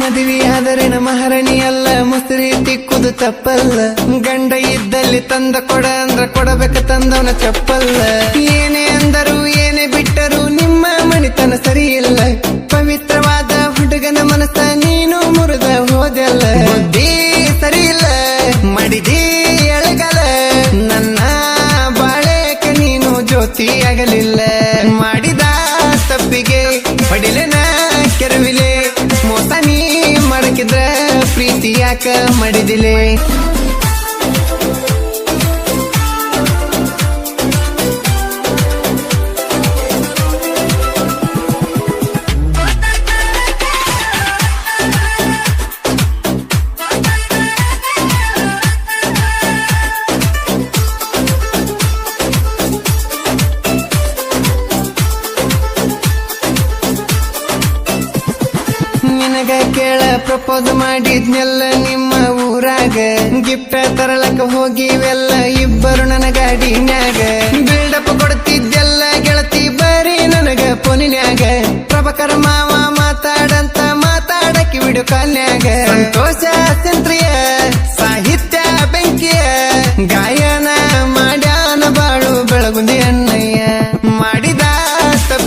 ಮದುವೆ ನಮ್ಮ ಮಹಾರಾಣಿ ಅಲ್ಲ ಮುಸ್ರಿ ತಿಕ್ಕುದು ತಪ್ಪಲ್ಲ. ಗಂಡ ಇದ್ದಲ್ಲಿ ತಂದ ಕೊಡ ಅಂದ್ರ ಕೊಡಬೇಕ ತಂದವನ ಚಪ್ಪಲ್ಲ. ಏನೇ ಅಂದರು, ಏನೇ ಬಿಟ್ಟರು ನಿಮ್ಮ ಮಣಿತನ ಸರಿ ಇಲ್ಲ ಪವಿತ್ರವಾದ ಹುಡುಗನ ಮನಸ್ಸ ನೀನು ಮುರಿದ ಹೋದಲ್ಲ. ಬುದ್ಧಿ ಸರಿ ಇಲ್ಲ ಮಾಡಿದಿ ಎಳಗಲ ನನ್ನ ಬಾಳೆಕ ನೀನು ಜ್ಯೋತಿ ಆಗಲಿಲ್ಲ ಮಾಡಿದ ತಪ್ಪಿಗೆ ಪಡಿಲೆನ ಕೆರವಿಲೆ. ಮಾಡಿದಿಲೆ? ನನಗ ಕೇಳ, ಪ್ರಪೋಸ್ ಮಾಡಿದ್ನೆಲ್ಲ ನಿಮ್ಮ ಊರಾಗ. ಗಿಫ್ಟ್ ತರಲಕ್ಕ ಹೋಗಿವೆಲ್ಲ, ಇಬ್ಬರು ನನಗ ಅಡಿನ್ಯಾಗ. ಬಿಲ್ಡಪ್ ಕೊಡ್ತಿದ್ದೆಲ್ಲ ಗೆಳತಿ ಬರಿ ನನಗ ಪೊನಿನ್ಯಾಗ. ಪ್ರಭಕರ ಮಾವ ಮಾತಾಡಂತ ಮಾತಾಡಕ್ಕೆ ಬಿಡು ಕಾಲ್ನ್ಯಾಗ ಸಂತೋಷ ಸಂತ್ರಿಯ ಸಾಹಿತ್ಯ, ಬೆಂಕಿಯ, ಗಾಯ